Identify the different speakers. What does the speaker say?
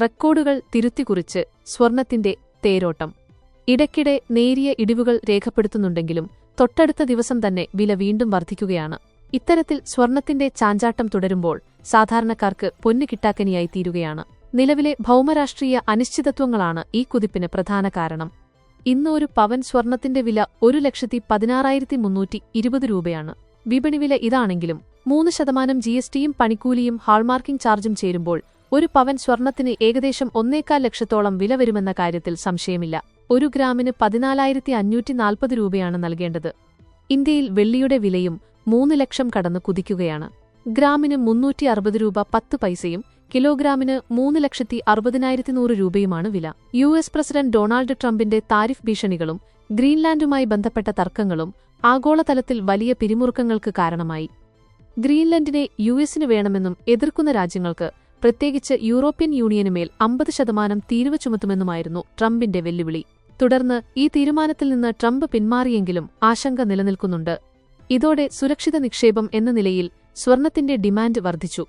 Speaker 1: റെക്കോർഡുകൾ തിരുത്തിക്കുറിച്ച് സ്വർണത്തിന്റെ തേരോട്ടം. ഇടയ്ക്കിടെ നേരിയ ഇടിവുകൾ രേഖപ്പെടുത്തുന്നുണ്ടെങ്കിലും തൊട്ടടുത്ത ദിവസം തന്നെ വില വീണ്ടും വർദ്ധിക്കുകയാണ് ഇത്തരത്തിൽ സ്വർണത്തിന്റെ ചാഞ്ചാട്ടം തുടരുമ്പോൾ സാധാരണക്കാർക്ക് പൊന്നു കിട്ടാക്കനിയായി തീരുകയാണ് നിലവിലെ ഭൗമരാഷ്ട്രീയ അനിശ്ചിതത്വങ്ങളാണ് ഈ കുതിപ്പിന് പ്രധാന കാരണം. ഇന്ന് ഒരു പവൻ സ്വർണത്തിന്റെ വില ഒരു ലക്ഷത്തി പതിനാറായിരത്തി മുന്നൂറ്റി ഇരുപത് രൂപയാണ്. വിപണി വില ഇതാണെങ്കിലും മൂന്ന് ശതമാനം ജി എസ് ടിയും പണിക്കൂലിയും ഹാൾമാർക്കിംഗ് ചാർജും ചേരുമ്പോൾ ഒരു പവൻ സ്വർണത്തിന് ഏകദേശം ഒന്നേക്കാൽ ലക്ഷത്തോളം വില വരുമെന്ന കാര്യത്തിൽ സംശയമില്ല. ഒരു ഗ്രാമിന് പതിനാലായിരത്തി അഞ്ഞൂറ്റി നാൽപ്പത് രൂപയാണ് നൽകേണ്ടത്. ഇന്ത്യയിൽ വെള്ളിയുടെ വിലയും മൂന്ന് ലക്ഷം കടന്ന് കുതിക്കുകയാണ്. ഗ്രാമിന് മുന്നൂറ്റി അറുപത് രൂപ പത്ത് പൈസയും കിലോഗ്രാമിന് മൂന്ന് ലക്ഷത്തി അറുപതിനായിരത്തി നൂറ് രൂപയുമാണ് വില. യു എസ് പ്രസിഡന്റ് ഡൊണാൾഡ് ട്രംപിന്റെ താരിഫ് ഭീഷണികളും ഗ്രീൻലാൻഡുമായി ബന്ധപ്പെട്ട തർക്കങ്ങളും ആഗോളതലത്തിൽ വലിയ പിരിമുറുക്കങ്ങൾക്ക് കാരണമായി. ഗ്രീൻലൻഡിനെ യു എസിന് വേണമെന്നും എതിർക്കുന്ന രാജ്യങ്ങൾക്ക് പ്രത്യേകിച്ച് യൂറോപ്യൻ യൂണിയനുമേൽ അമ്പത് ശതമാനം തീരുവ ചുമത്തുമെന്നുമായിരുന്നു ട്രംപിന്റെ വെല്ലുവിളി. തുടർന്ന് ഈ തീരുമാനത്തിൽ നിന്ന് ട്രംപ് പിന്മാറിയെങ്കിലും ആശങ്ക നിലനിൽക്കുന്നുണ്ട്. ഇതോടെ സുരക്ഷിത നിക്ഷേപം എന്ന നിലയിൽ സ്വർണത്തിന്റെ ഡിമാൻഡ് വർദ്ധിച്ചു.